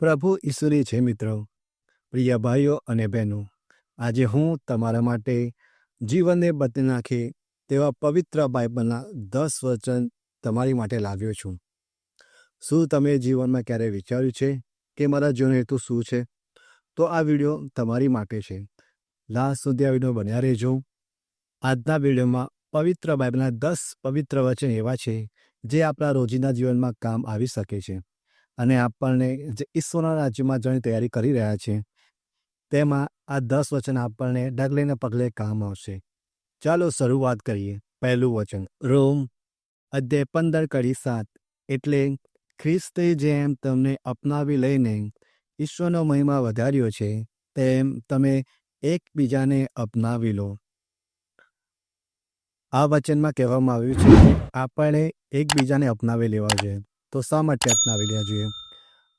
પ્રભુ ઈશ્વરી છે મિત્રો, પ્રિય ભાઈઓ અને બહેનો, આજે હું તમારા માટે જીવનને બદલી નાખે તેવા પવિત્ર બાઇબલના દસ વચન તમારી માટે લાવ્યો છું. શું તમે જીવનમાં ક્યારે વિચાર્યું છે કે મારા જીવન હેતુ શું છે? તો આ વીડિયો તમારી માટે છે. લાસ્ટ સુધી આ વીડિયો બન્યા રહેજો. આજના વિડીયોમાં પવિત્ર બાઇબલના દસ પવિત્ર વચન એવા છે જે આપણા રોજિંદા જીવનમાં કામ આવી શકે છે. અને આપણને જે ઈશ્વરના રાજ્યમાં જવાની તૈયારી કરી રહ્યા છે, તેમાં આ દસ વચન આપણને ડગલેને પગલે કામ આવશે. ચાલો શરૂઆત કરીએ. પહેલું વચન, રોમ અધ્યાય પંદર કડી સાત. એટલે ખ્રિસ્તે જેમ તમને અપનાવી લઈને ઈશ્વરનો મહિમા વધાર્યો છે, તેમ તમે એકબીજાને અપનાવી લો. આ વચનમાં કહેવામાં આવ્યું છે કે આપણે એકબીજાને અપનાવી લેવા જોઈએ. તો શા માટે અપનાવી લેવા જોઈએ?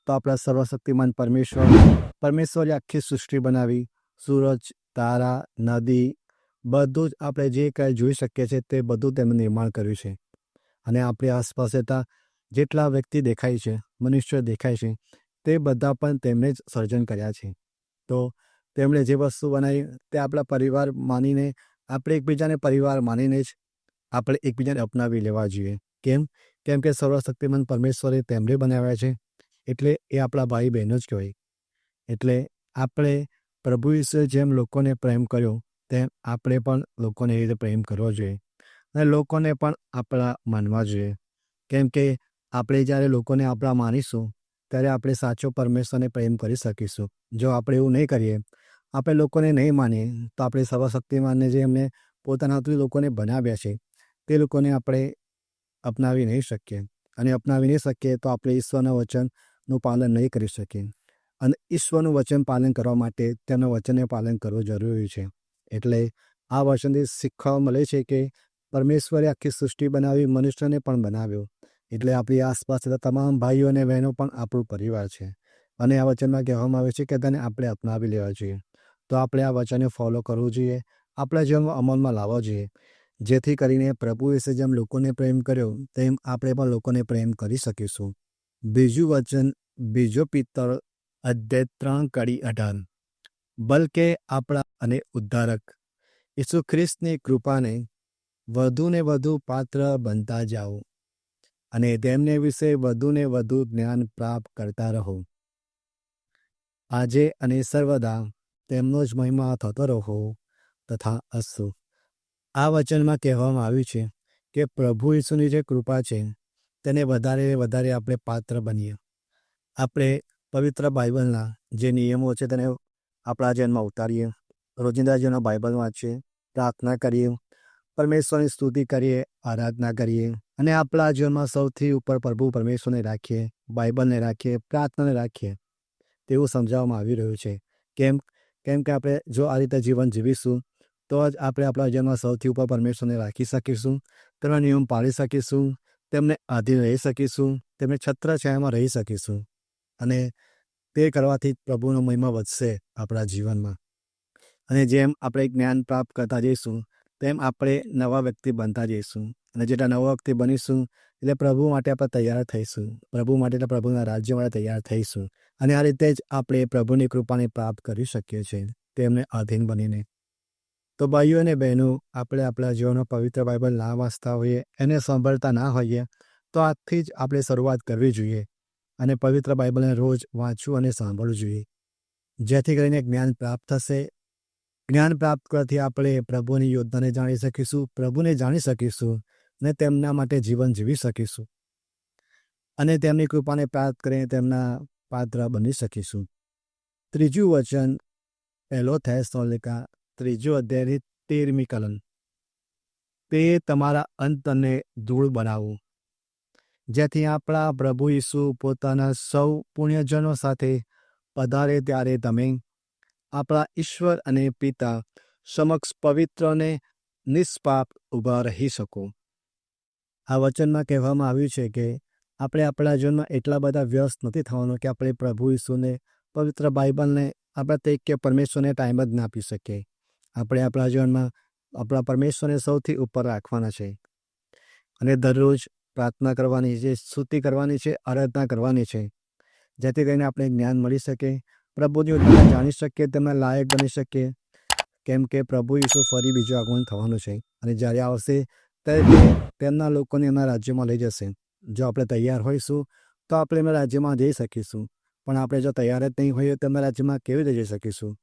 તો આપણા સર્વશક્તિમાન પરમેશ્વર, પરમેશ્વરે આખી સૃષ્ટિ બનાવી. સૂરજ, તારા, નદી, બધું જ આપણે જે કાંઈ જોઈ શકીએ છીએ તે બધું તેમણે નિર્માણ કર્યું છે. અને આપણી આસપાસ રહેતા જેટલા વ્યક્તિ દેખાય છે, મનુષ્ય દેખાય છે, તે બધા પણ તેમણે જ સર્જન કર્યા છે. તો તેમણે જે વસ્તુ બનાવી તે આપણા પરિવાર માનીને, આપણે એકબીજાને પરિવાર માનીને જ આપણે એકબીજાને અપનાવી લેવા જોઈએ. કેમ? કેમ કે સર્વશક્તિમાન પરમેશ્વરે તેમને બનાવ્યા છે, એટલે એ આપણા ભાઈ બહેનો જ કહેવાય. એટલે આપણે પ્રભુ ઈશ્વરે જેમ લોકોને પ્રેમ કર્યો, તેમ આપણે પણ લોકોને એ રીતે પ્રેમ કરવો જોઈએ. અને લોકોને પણ આપણા માનવા જોઈએ. કેમ કે આપણે જ્યારે લોકોને આપણા માનીશું, ત્યારે આપણે સાચો પરમેશ્વરને પ્રેમ કરી શકીશું. જો આપણે એવું નહીં કરીએ, આપણે લોકોને નહીં માનીએ, તો આપણે સર્વશક્તિમાનને જે એમને પોતાના હાથથી લોકોને બનાવ્યા છે, તે લોકોને આપણે અપનાવી નહીં શકીએ અને અપનાવી નહીં શકીએ તો આપણે ઈશ્વરના વચનનું પાલન નહીં કરી શકીએ અને ઈશ્વરનું વચન પાલન કરવા માટે તેમના વચનને પાલન કરવું જરૂરી છે એટલે આ વચનથી શીખવા મળે છે કે પરમેશ્વરે આખી સૃષ્ટિ બનાવી મનુષ્યને પણ બનાવ્યો એટલે આપણી આસપાસ તમામ ભાઈઓ અને બહેનો પણ આપણું પરિવાર છે અને આ વચનમાં કહેવામાં આવે છે કે તેને આપણે અપનાવી લેવા જોઈએ। તો આપણે આ વચનને ફોલો કરવું જોઈએ આપણા જીવનમાં અમલમાં લાવવા જોઈએ। જેથી કરીને પ્રભુ વિશે જેમ લોકોને પ્રેમ કર્યો, તેમ આપણે પણ લોકોને પ્રેમ કરી શકીશું. બીજું વચન, બીજો પિત્તળ, અધ્યાય ત્રણ કડી અઢાર. બલકે આપણા અને ઉદ્ધારક. ઈસુ ખ્રિસ્તની કૃપાને વધુને વધુ પાત્ર બનતા જાઓ અને તેમને વિશે વધુને વધુ જ્ઞાન પ્રાપ્ત કરતા રહો. આજે અને સર્વદા તેમનો જ મહિમા થતો રહો તથા અસુ આ વચનમાં કહેવામાં આવ્યું છે કે પ્રભુ ઈસુની જે કૃપા છે, તેને વધારે વધારે આપણે પાત્ર બનીએ. આપણે પવિત્ર બાઇબલના જે નિયમો છે તેને આપણા જીવનમાં ઉતારીએ રોજિંદા જીવનના બાઇબલ વાંચીએ, પ્રાર્થના કરીએ, પરમેશ્વરની સ્તુતિ કરીએ, આરાધના કરીએ અને આપણા જીવનમાં સૌથી ઉપર પ્રભુ પરમેશ્વરને રાખીએ, બાઇબલને રાખીએ, પ્રાર્થનાને રાખીએ. તેવું સમજાવવામાં આવી રહ્યું છે. કેમ? કેમ કે આપણે જો આ રીતે જીવન જીવીશું તો જ આપણે આપણા જીવનમાં સૌથી ઉપર પરમેશ્વરને રાખી શકીશું, તેમના નિયમ પાળી શકીશું, તેમને આધીન રહી શકીશું, તેમને છત્રછાયામાં રહી શકીશું અને તે કરવાથી પ્રભુનો મહિમા વધશે આપણા જીવનમાં. અને જેમ આપણે જ્ઞાન પ્રાપ્ત કરતા જઈશું, તેમ આપણે નવા વ્યક્તિ બનતા જઈશું અને જેટલા નવા વ્યક્તિ બનીશું, એટલે પ્રભુ માટે આપણે તૈયાર થઈશું, પ્રભુ માટે પ્રભુના રાજ્ય માટે તૈયાર થઈશું અને આ રીતે જ આપણે પ્રભુની કૃપાને પ્રાપ્ત કરી શકીએ છીએ, તેમને આધીન બનીને. તો ભાઈઓ અને બહેનો, આપણે આપણા જીવનમાં પવિત્ર બાઇબલ ના વાંચતા હોઈએ, એને સાંભળતા ના હોઈએ, તો આજથી જ આપણે શરૂઆત કરવી જોઈએ અને પવિત્ર બાઇબલને રોજ વાંચવું અને સાંભળવું જોઈએ. જેથી કરીને જ્ઞાન પ્રાપ્ત થશે. જ્ઞાન પ્રાપ્ત કરવાથી આપણે પ્રભુની યોજનાને જાણી શકીશું, પ્રભુને જાણી શકીશું અને તેમના માટે જીવન જીવી શકીશું. અને તેમની કૃપાને પ્રાપ્ત કરીને તેમના પાત્ર બની શકીશું. ત્રીજું વચન પહેલો થેસોલિકા ત્રીજો અધ્યાયની તેરમી કલમ. તે તમારા અંતને ધૂળ બનાવો. જેથી આપણા પ્રભુ ઈસુ પોતાના સૌ પુણ્યજનો સાથે પધારે ત્યારે તમે આપણા ઈશ્વર અને પિતા સમક્ષ પવિત્ર અને નિષ્પાપ ઊભા રહી શકો. આ વચનમાં કહેવામાં આવ્યું છે કે આપણે આપણા જીવનમાં એટલા બધા વ્યસ્ત નથી થવાનું કે આપણે પ્રભુ ઈસુને પવિત્ર બાઇબલને આપણા તે કે પરમેશ્વરને ટાઈમ જ ના આપી શકીએ. આપણે આપણા જીવનમાં આપણા પરમેશ્વરને સૌથી ઉપર રાખવાના છે. અને દરરોજ પ્રાર્થના કરવાની છે, સ્તુતિ કરવાની છે, આરાધના કરવાની છે. જેથી કરીને આપણે જ્ઞાન મળી શકે, પ્રભુની યોજના જાણી શકીએ, તેમના લાયક બની શકીએ. કેમ કે પ્રભુ ઈસુ ફરી બીજું આગમન થવાનું છે અને જ્યારે આવશે ત્યારે તેમના લોકોને એમના રાજ્યમાં લઈ જશે. જો આપણે તૈયાર હોઈશું, તો આપણે એમના રાજ્યમાં જઈ શકીશું. પણ આપણે જો તૈયાર જ નહીં હોઈએ તો એમના રાજ્યમાં કેવી રીતે જઈ શકીશું?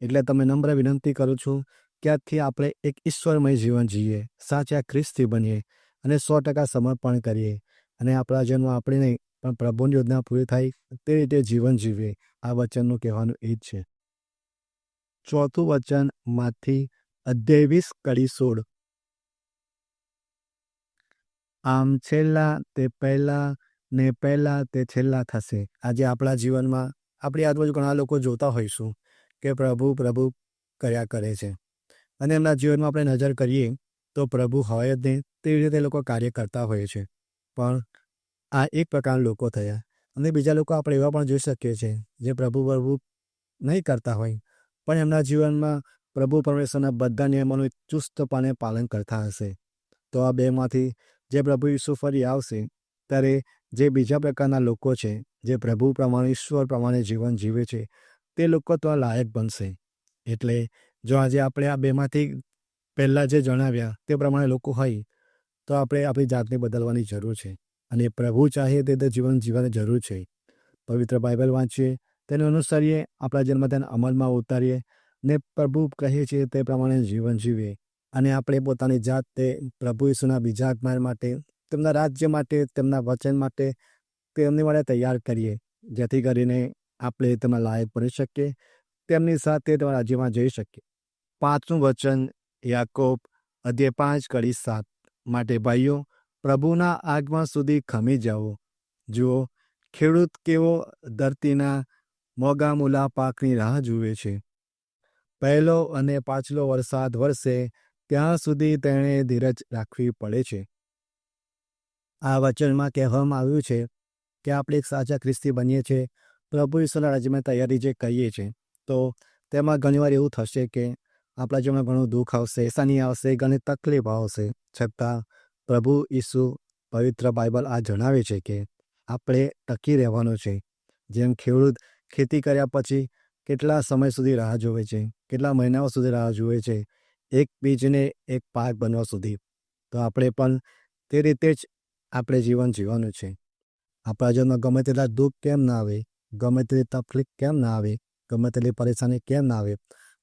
એટલે તમે નમ્ર વિનંતી કરું છું કે આજથી આપણે એક ઈશ્વરમય જીવન જીવીએ સાચા ખ્રિસ્તી બનીએ અને સો ટકા સમર્પણ કરીએ અને આપણા જન્મ આપણે નહીં પણ પ્રભુની યોજના પૂરી થાય તે રીતે જીવન જીવીએ. આ વચનનું કહેવાનું એ જ છે. ચોથું વચનમાંથી અધ્યાવીસ કડી સોળ. આમ છેલ્લા તે પહેલા ને પહેલા તે છેલ્લા થશે. આજે આપણા જીવનમાં આપણી આજુબાજુ ઘણા લોકો જોતા હોઈશું. કે પ્રભુ પ્રભુ કર્યા કરે છે. અને એમના જીવનમાં આપણે નજર કરીએ તો પ્રભુ હોય જ નહીં, તેવી રીતે લોકો કાર્ય કરતા હોય છે. પણ આ એક પ્રકારના લોકો થયા. અને બીજા લોકો આપણે એવા પણ જોઈ શકીએ છીએ જે પ્રભુ પ્રભુ નહીં કરતા હોય. પણ એમના જીવનમાં પ્રભુ પરમેશ્વરના બધા નિયમોનું ચુસ્તપણે પાલન કરતા હશે. તો આ બેમાંથી જે પ્રભુ ઈસુ ફરી આવશે, ત્યારે જે બીજા પ્રકારના લોકો છે, જે પ્રભુ પ્રમાણે, ઈશ્વર પ્રમાણે જીવન જીવે છે તે લોકો તો લાયક બનશે. એટલે જો આજે આપણે આ બેમાંથી પહેલાં જે જણાવ્યા તે પ્રમાણે લોકો હોય, તો આપણે આપણી જાતને બદલવાની જરૂર છે. અને પ્રભુ ચાહે તે જીવન જીવવાની જરૂર છે. પવિત્ર બાઇબલ વાંચીએ, તેને અનુસરીએ, આપણા જન્મ તેને અમલમાં ઉતારીએ ને પ્રભુ કહે છે તે પ્રમાણે જીવન જીવીએ. અને આપણે પોતાની જાતને પ્રભુ ઈસુના બીજા આગમન માટે, તેમના રાજ્ય માટે, તેમના વચન માટે તેમની માટે તૈયાર કરીએ. જેથી કરીને આપણે તેમાં લાયક બની શકીએ, તેમની સાથે તમારા રાજ્યમાં જઈ શકીએ. પાંચનું વચન, યાકોબ અધ્યે પાંચ કડી સાત. માટે ભાઈઓ, પ્રભુના આગમન સુધી ખમી જાઓ. જુઓ, ખેડૂત કેવો ધરતીના મોગા મૂલા પાકની રાહ જુએ છે. પહેલો અને પાછલો વરસાદ વરસે, ત્યાં સુધી તેણે ધીરજ રાખવી પડે છે. આ વચનમાં કહેવામાં આવ્યું છે કે આપણે એક સાચા ખ્રિસ્તી બનીએ છીએ પ્રભુ ઈશ્વરના રાજ્યમાં તૈયારી જે કહીએ છીએ, તો તેમાં ઘણીવાર એવું થશે કે આપણા જીવનમાં ઘણું દુઃખ આવશે એસાની આવશે, ઘણી તકલીફ આવશે. છતાં પ્રભુ ઈસુ પવિત્ર બાઇબલ આ જણાવે છે કે આપણે ટકી રહેવાનું છે. જેમ ખેડૂત ખેતી કર્યા પછી કેટલા સમય સુધી રાહ જોવે છે, કેટલા મહિનાઓ સુધી રાહ જુએ છે, એક બીજને એક પાક બનવા સુધી. તો આપણે પણ તે રીતે જ આપણે જીવન જીવવાનું છે. આપણા જીવનમાં ગમે તેટલા દુઃખ કેમ ના આવે ગમે તેટલી તકલીફ કેમ ના આવે, ગમે તેટલી પરેશાની કેમ ના આવે,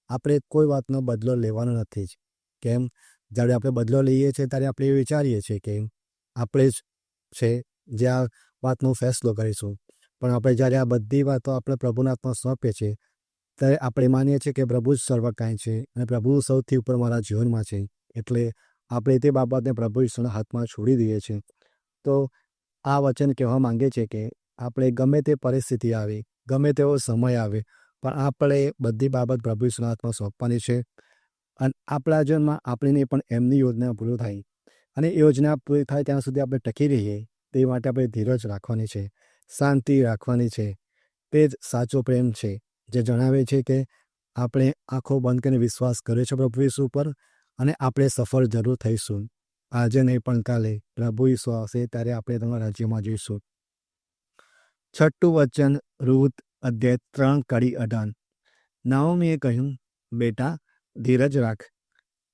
આપણે કોઈ વાતનો બદલો લેવાનો નથી જ. કેમ? જ્યારે આપણે બદલો લઈએ છીએ ત્યારે આપણે વિચારીએ છીએ કે આપણે જ છે જે આ વાતનો ફેસલો કરીશું. પણ આપણે જ્યારે આ બધી વાતો આપણે પ્રભુના હાથમાં સોંપીએ છીએ, ત્યારે આપણે માનીએ છીએ કે પ્રભુ જ કાંઈ છે અને પ્રભુ સૌથી ઉપર મારા જીવનમાં છે. એટલે આપણે તે બાબતને પ્રભુ ઈશ્વરના હાથમાં છોડી દઈએ છીએ. તો આ વચન કહેવા માંગે છે કે આપણે ગમે તે પરિસ્થિતિ આવે, ગમે તેવો સમય આવે, પણ આપણે બધી બાબત પ્રભુ ઈશ્વરના સોંપવાની છે. અને આપણા જીવનમાં આપણીને પણ એમની યોજના પૂરી થાય. અને યોજના પૂરી થાય ત્યાં સુધી આપણે ટકી રહીએ, તે માટે આપણે ધીરજ રાખવાની છે, શાંતિ રાખવાની છે, તે જ સાચો પ્રેમ છે, જે જણાવે છે કે આપણે આંખો બંધ કરીને વિશ્વાસ કર્યો છે પ્રભુ ઈસુ ઉપર અને આપણે સફળ જરૂર થઈશું. આજે નહીં પણ કાલે પ્રભુ ઈસુ આવશે ત્યારે આપણે તમારા રાજ્યમાં જઈશું. છઠ્ઠું વચન રૂત અધ્યાય ત્રણ, કડી અઢાર. નાઓમીએ કહ્યું, બેટા, ધીરજ રાખ.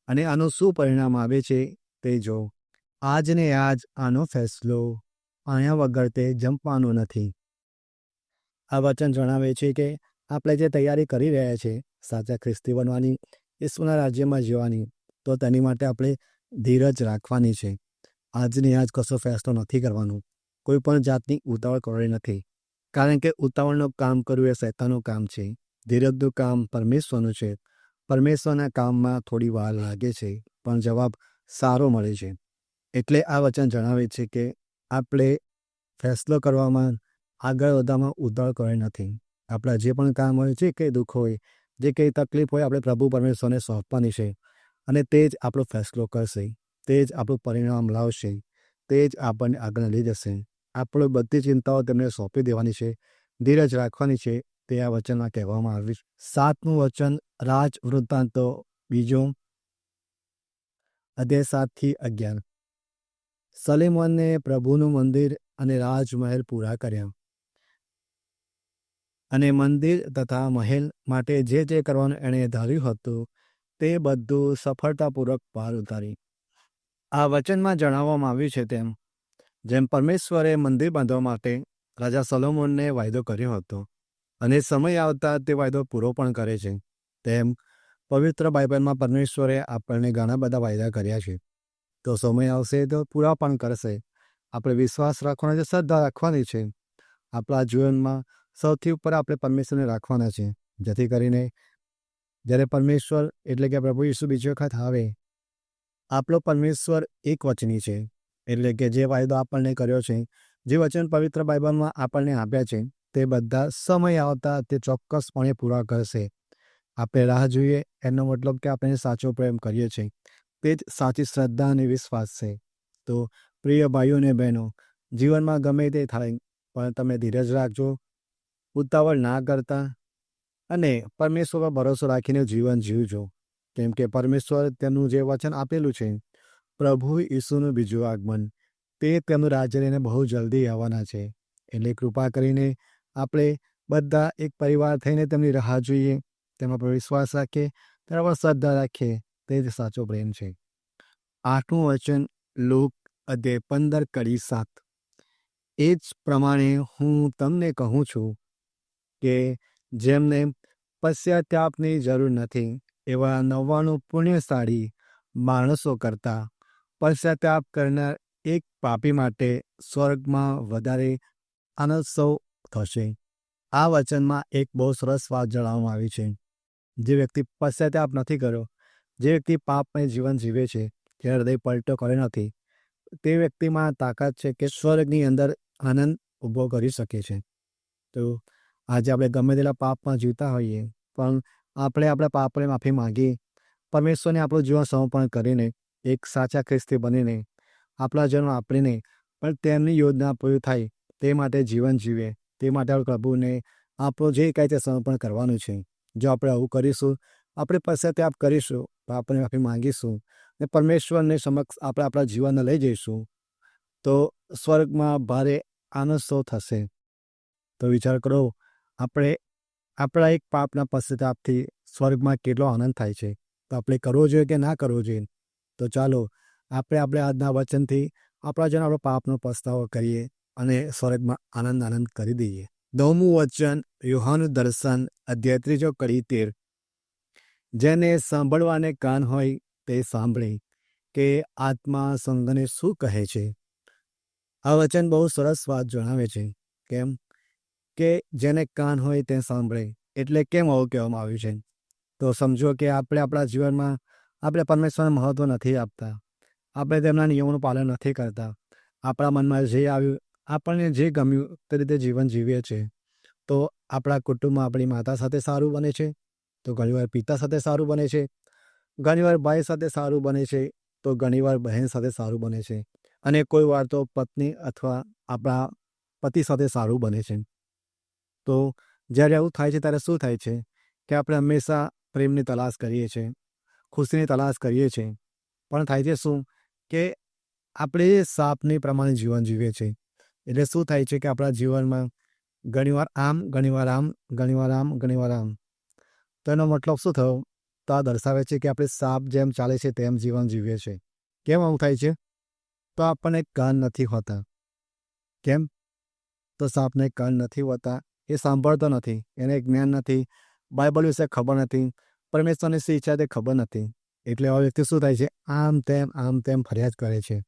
અને આનું શું પરિણામ આવે છે તે જો આજને આજ આનો ફેસલો આયા વગર તે જંપવાનું નથી. આ વચન જણાવે છે કે આપણે જે તૈયારી કરી રહ્યા છીએ સાચા ખ્રિસ્તી બનવાની, ઈસુના રાજ્યમાં જવાની તો તેની માટે આપણે ધીરજ રાખવાની છે. આજની આજ કશો ફેસલો નથી કરવાનું. કોઈ પણ જાતની ઉતાવળ કરવી નથી. કારણ કે ઉતાવળનું કામ કરવું એ શૈતાનું કામ છે. ધીરજનું કામ પરમેશ્વરનું છે. પરમેશ્વરના કામમાં થોડી વાર લાગે છે, પણ જવાબ સારો મળે છે. એટલે આ વચન જણાવે છે કે આપણે ફેસલો કરવામાં આગળ વધવામાં ઉતાવળ કરે નથી. આપણા જે પણ કામ હોય, જે કંઈ દુઃખ હોય, જે કંઈ તકલીફ હોય, આપણે પ્રભુ પરમેશ્વરને સોંપવાની છે. અને તે જ આપણો ફેસલો કરશે. તે જ આપણું પરિણામ લાવશે. તે જ આપણને આગળ લઈ જશે. આપણે બધી ચિંતાઓ તેમને સોંપી દેવાની છે, ધીરજ રાખવાની છે, તે આ વચનમાં કહેવામાં આવ્યું છે. સાતમું વચન, રાજ વૃત્તાંતો, બીજો અધ્યાય સાતથી અગિયાર. સલેમોનને પ્રભુનું મંદિર અને રાજમહેલ પૂરા કર્યા. અને મંદિર તથા મહેલ માટે જે જે કરવાનું એણે ધાર્યું હતું, તે બધું સફળતાપૂર્વક પાર ઉતારી. આ વચનમાં જણાવવામાં આવ્યું છે તેમ જેમ પરમેશ્વરે મંદિર બાંધવા માટે રાજા સલોમોનને વાયદો કર્યો હતો અને સમય આવતા તે વાયદો પૂરો પણ કરે છે, તેમ પવિત્ર બાઇબલમાં પરમેશ્વરે આપણને ઘણા બધા વાયદા કર્યા છે. તો સમય આવશે તો પૂરા પણ કરશે. આપણે વિશ્વાસ રાખવાનો છે, શ્રદ્ધા રાખવાની છે. આપણા જીવનમાં સૌથી ઉપર આપણે પરમેશ્વરને રાખવાના છે, જેથી કરીને જ્યારે પરમેશ્વર એટલે કે પ્રભુ ઈસુ બીજી વખત આવે, આપણો પરમેશ્વર એક વચની છે. એટલે કે જે વાયદો આપણને કર્યો છે, જે વચન પવિત્ર બાઇબલમાં આપણને આપ્યા છે, તે બધા સમય આવતા તે ચોક્કસપણે પૂરા કરશે. આપણે રાહ જોઈએ, એનો મતલબ કે આપણે સાચો પ્રેમ કરીએ છીએ. તે જ સાચી શ્રદ્ધા અને વિશ્વાસ છે. તો પ્રિય ભાઈઓ અને બહેનો, જીવનમાં ગમે તે થાય, પણ તમે ધીરજ રાખજો, ઉતાવળ ના કરતા અને પરમેશ્વર પર ભરોસો રાખીને જીવન જીવજો. કેમ કે પરમેશ્વર તેનું જે વચન આપેલું છે પ્રભુ ઈસુનું બીજું આગમન. તે તેમનું રાજ્ય લઈને બહુ જલ્દી આવવાના છે. એટલે કૃપા કરીને આપણે બધા એક પરિવાર થઈને તેમની રાહ જોઈએ. તેમાં પર વિશ્વાસ રાખીએ, તેના પર શ્રદ્ધા રાખીએ. તે જ સાચો પ્રેમ છે. આઠમું વચન, લોક અધ્યાય પંદર કડી સાત. એ જ પ્રમાણે હું તમને કહું છું કે જેમને પશ્ચાતાપની જરૂર નથી, એવા નવ્વાણું પુણ્યશાળી માણસો કરતાં પશ્ચાતાપ કરનાર એક પાપી માટે સ્વર્ગમાં વધારે આનંદસવ થશે. આ વચનમાં એક બહુ સરસ વાત જણાવવામાં આવી છે. જે વ્યક્તિ પશ્ચાતાપ નથી કર્યો, જે વ્યક્તિ પાપમય જીવન જીવે છે જે હૃદય પલટો કરે નથી, તે વ્યક્તિમાં તાકાત છે કે સ્વર્ગની અંદર આનંદ ઊભો કરી શકે છે. તો આજે આપણે ગમે તેટલા પાપમાં જીવતા હોઈએ, પણ આપણે આપણા પાપને માફી માંગી પરમેશ્વરને આપણું જીવન સમર્પણ કરીને એક સાચા ખ્રિસ્તી બનીને, આપણા જન્મ આપણીને પણ તેમની યોજના પૂરી થાય, તે માટે જીવન જીવે, તે માટે પ્રભુને આપણું જે કાંઈ તે સમર્પણ કરવાનું છે. જો આપણે આવું કરીશું, આપણે પશ્ચાતાપ કરીશું આપણે માફી માંગીશું ને પરમેશ્વરને સમક્ષ આપણે આપણા જીવનને લઈ જઈશું. તો સ્વર્ગમાં ભારે આનંદસવ થશે? તો વિચાર કરો, આપણે, આપણા એક પાપના પશ્ચાતાપથી સ્વર્ગમાં કેટલો આનંદ થાય છે? તો આપણે કરવો જોઈએ કે ના કરવો જોઈએ? તો ચાલો, આપણે આપણે આજના વચનથી આપણા જન આપણો પાપનો પસ્તાવો કરીએ અને સ્વર્ગમાં આનંદ આનંદ કરી દઈએ. નવમું વચન યુહાનું દર્શન, અધ્યાય ત્રીજો કડી તેર. જેને સાંભળવાને કાન હોય તે સાંભળે કે આત્મા સંઘને શું કહે છે? આ વચન બહુ સરસ વાત જણાવે છે. કેમ? કે જેને કાન હોય તે સાંભળે. એટલે કેમ આવું કહેવામાં આવ્યું છે? તો સમજો કે આપણે આપણા જીવનમાં આપણે પરમેશ્વરને મહત્ત્વ નથી આપતા. આપણે તેમના નિયમોનું પાલન નથી કરતા. આપણા મનમાં જે આવ્યું, આપણને જે ગમ્યું તે રીતે જીવન જીવીએ છીએ તો આપણા કુટુંબમાં આપણી માતા સાથે સારું બને છે, તો ઘણીવાર પિતા સાથે સારું બને છે, ઘણીવાર ભાઈ સાથે સારું બને છે, તો ઘણીવાર બહેન સાથે સારું બને છે. અને કોઈ વાર તો પત્ની અથવા આપણા પતિ સાથે સારું બને છે. તો જ્યારે આવું થાય છે ત્યારે શું થાય છે? કે આપણે હંમેશા પ્રેમની તલાશ કરીએ છીએ. ખુશીની તલાશ કરીએ છીએ. પણ થાય છે શું? કે આપણે સાપની પ્રમાણે જીવન જીવીએ છીએ. એટલે શું થાય છે કે આપણા જીવનમાં ઘણીવાર આમ ઘણીવાર આમ ઘણીવાર આમ ઘણીવાર આમ. તો એનો મતલબ શું થયો? તો આ દર્શાવે છે કે આપણે સાપ જેમ ચાલે છે તેમ જીવન જીવીએ છીએ. કેમ આવું થાય છે? તો આપણને કાન નથી હોતા. કેમ? તો સાપને કાન નથી હોતા. એ સાંભળતો નથી. એને જ્ઞાન નથી. બાઇબલ વિશે ખબર નથી. પરમેશ્વરની શી ઈચ્છા તે ખબર નથી. એટલે આ વ્યક્તિ શું થાય છે? આમ તેમ આમ તેમ ફરિયાદ કરે છે.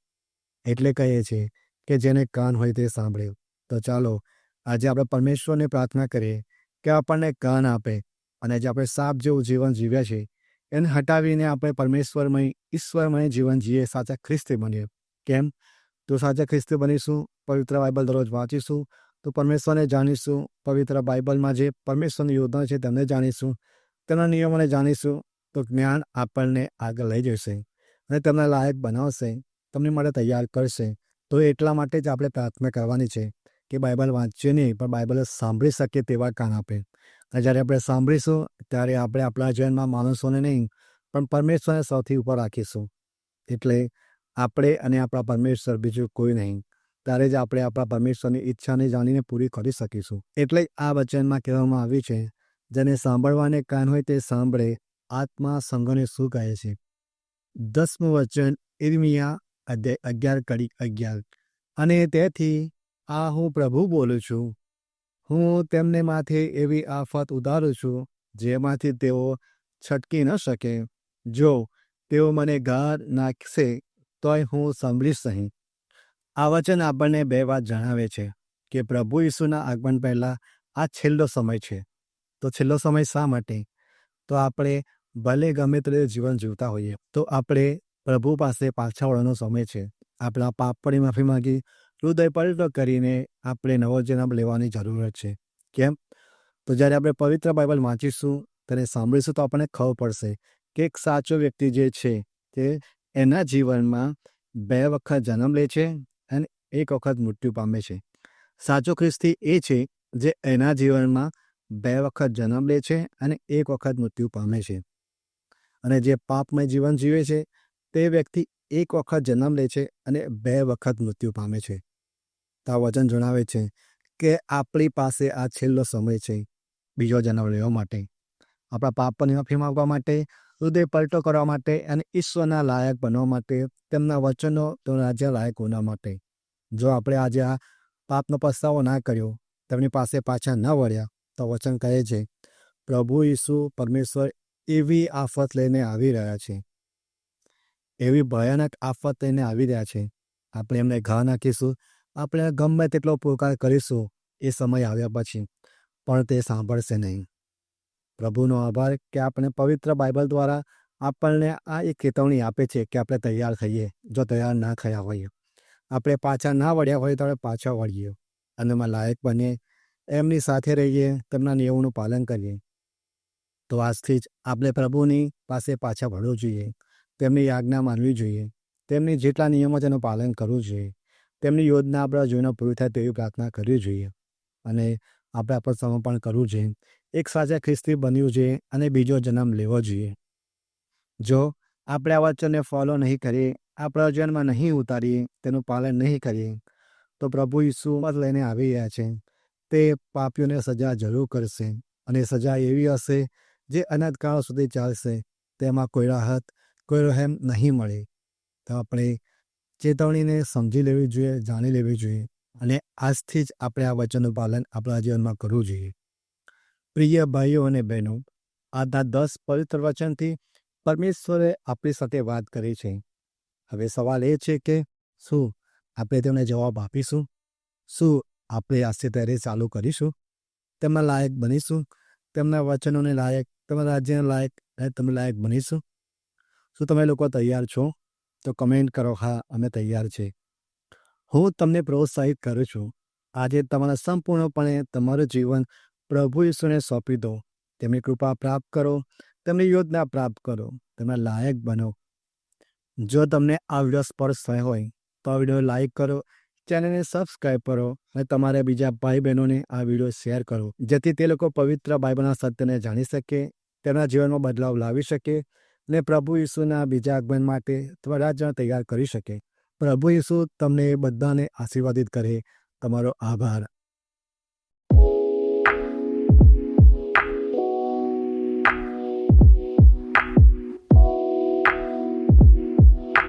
એટલે કહીએ છીએ કે જેને કાન હોય તે સાંભળે. તો ચાલો, આજે આપણે પરમેશ્વરને પ્રાર્થના કરીએ કે આપણને કાન આપે અને જે આપણે સાપ જેવું જીવન જીવ્યા છે, એને હટાવીને આપણે પરમેશ્વરમય, ઈશ્વરમય જીવન જીવીએ સાચા ખ્રિસ્તી બનીએ. કેમ? તો સાચા ખ્રિસ્તી બનીશું, પવિત્ર બાઇબલ દરરોજ વાંચીશું, તો પરમેશ્વરને જાણીશું, પવિત્ર બાઇબલમાં જે પરમેશ્વરની યોજના છે તેમને જાણીશું. તેમના નિયમોને જાણીશું, તો જ્ઞાન આપણને આગળ લઈ જશે અને તમને લાયક બનાવશે, તમને માટે તૈયાર કરશે. તો એટલા માટે જ આપણે પ્રાર્થના કરવાની છે કે બાઇબલ વાંચીએ નહીં, પણ બાઇબલ સાંભળી શકીએ તેવા કાન આપે. અને જ્યારે આપણે સાંભળીશું, ત્યારે આપણે આપણા જીવનમાં માણસોને નહીં, પણ પરમેશ્વરને સૌથી ઉપર રાખીશું. એટલે આપણે અને આપણા પરમેશ્વર બીજું કોઈ નહીં. ત્યારે જ આપણે આપણા પરમેશ્વરની ઈચ્છાને જાણીને પૂરી કરી શકીશું. એટલે આ વચનમાં કહેવામાં આવ્યું છે જેને સાંભળવાને કાન હોય તે સાંભળે, આત્મા સંઘને શું કહે છે? દસમું વચન ઇર્મિયા અધ્યાય અગિયાર કડી અગિયાર. અને તેથી, આ હું પ્રભુ બોલું છું. હું તેમને માથે એવી આફત ઉતારું છું, જેમાંથી તેઓ છટકી ન શકે. જો તેઓ મને ગાર નાખશે, તોય હું સાંભળીશ નહીં. આ વચન આપણને બે વાત જણાવે છે કે પ્રભુ ઈસુના આગમન પહેલાં આ છેલ્લો સમય છે. તો છેલ્લો સમય શા માટે? તો આપણે ભલે ગમે તે જીવન જીવતા હોઈએ, તો આપણે પ્રભુ પાસે પાછા વળવાનો સમય છે. આપણા પાપની માફી માંગી, હૃદય પલટો કરીને આપણે નવો જન્મ લેવાની જરૂરત છે. કેમ? તો જ્યારે આપણે પવિત્ર બાઇબલ વાંચીશું તેને સાંભળીશું તો આપણને ખબર પડશે કે એક સાચો વ્યક્તિ જે છે, તે એના જીવનમાં બે વખત જન્મ લે છે અને એક વખત મૃત્યુ પામે છે. સાચો ખ્રિસ્તી એ છે જે એના જીવનમાં બે વખત જન્મ લે છે અને એક વખત મૃત્યુ પામે છે. અને જે પાપમય જીવન જીવે છે, તે વ્યક્તિ એક વખત જન્મ લે છે અને બે વખત મૃત્યુ પામે છે. તા વચન જણાવે છે કે આપણી પાસે આ છેલ્લો સમય છે, બીજો જન્મ લેવા માટે. આપણા પાપની માફી માંગવા માટે, હૃદય પલટો કરવા માટે અને ઈશ્વરના લાયક બનવા માટે, તેમના વચનો તો રાજ્ય લાયક હોવા માટે. જો આપણે આજે આ પાપનો પસ્તાવો ના કર્યો, તેમની પાસે પાછા ન વળ્યા તો વચન કહે છે, પ્રભુ ઈસુ પરમેશ્વર એવી આફત લઈને આવી રહ્યા છે. એવી ભયાનક આફત લઈને આવી રહ્યા છે. આપણે એમને ઘા નાખીશું, આપણે ગમે તેટલો પોકાર કરીશું એ સમય આવ્યા પછી, પણ તે સાંભળશે નહીં. પ્રભુનો આભાર કે આપણે પવિત્ર બાઇબલ દ્વારા આપણને આ એક ચેતવણી આપે છે કે આપણે તૈયાર થઈએ, જો તૈયાર ના થયા હોઈએ. આપણે પાછા ના વળ્યા હોય તો આપણે પાછા વળીએ. અને એમાં લાયક બનીએ એમની સાથે રહીએ, તેમના નિયમોનું પાલન કરીએ. તો આજથી જ આપણે પ્રભુની પાસે પાછા વળવું જોઈએ. તેમની આજ્ઞા માનવી જોઈએ. તેમની જેટલા નિયમો તેનું પાલન કરવું જોઈએ. તેમની યોજના આપણા જોઈને પૂરી થાય તેવી પ્રાર્થના કરવી જોઈએ. અને આપણે આપણું સમર્પણ કરવું જોઈએ. એક સાચા ખ્રિસ્તી બનવું જોઈએ અને બીજો જન્મ લેવો જોઈએ. જો આપણે આ વચનને ફોલો નહીં કરીએ આપણા જીવનમાં નહીં ઉતારીએ, તેનું પાલન નહીં કરીએ, તો પ્રભુ ઈસુ લઈને આવી રહ્યા છે. તે પાપીઓને સજા જરૂર કરશે અને સજા એવી હશે જે અનંતકાળ સુધી ચાલશે, તેમાં કોઈ રાહત, કોઈ રહેમ નહીં મળે. તો આપણે ચેતવણીને સમજી લેવી જોઈએ, જાણી લેવી જોઈએ અને આજથી જ આપણે આ વચનનું પાલન આપણા જીવનમાં કરવું જોઈએ. પ્રિય ભાઈઓ અને બહેનો, આજના દસ પવિત્ર વચનથી પરમેશ્વરે આપણી સાથે વાત કરી છે. હવે સવાલ એ છે કે શું આપણે તેમને જવાબ આપીશું? શું આપણે આજથી ત્યારે ચાલુ કરીશું. તેમના લાયક બનીશું. તેમના વચનોને લાયક, તેમના રાજ્યને લાયક અને તમે લાયક બનીશું. શું તમે લોકો તૈયાર છો? તો કમેન્ટ કરો. હા, અમે તૈયાર છે હું તમને પ્રોત્સાહિત કરું છું. આજે તમારા સંપૂર્ણપણે તમારું જીવન પ્રભુ ઈશ્વરને સોંપી દો તેમની કૃપા પ્રાપ્ત કરો. તેમની યોજના પ્રાપ્ત કરો. તેમના લાયક બનો. જો તમને આ વીડિયો સ્પર્શ થયો હોય, તો આ વીડિયો લાઈક કરો. ચેનલને સબસ્ક્રાઈબ કરો અને તમારા બીજા ભાઈ બહેનોને આ વીડિયો શેર કરો, જેથી તે લોકો પવિત્ર બાઇબલના સત્યને જાણી શકે, તેમના જીવનમાં બદલાવ લાવી શકે અને પ્રભુ ઈસુના બીજા આગમન માટે ત્વરાજણ તૈયાર કરી શકે. પ્રભુ ઈસુ તમને બધાને આશીર્વાદિત કરે. તમારો આભાર.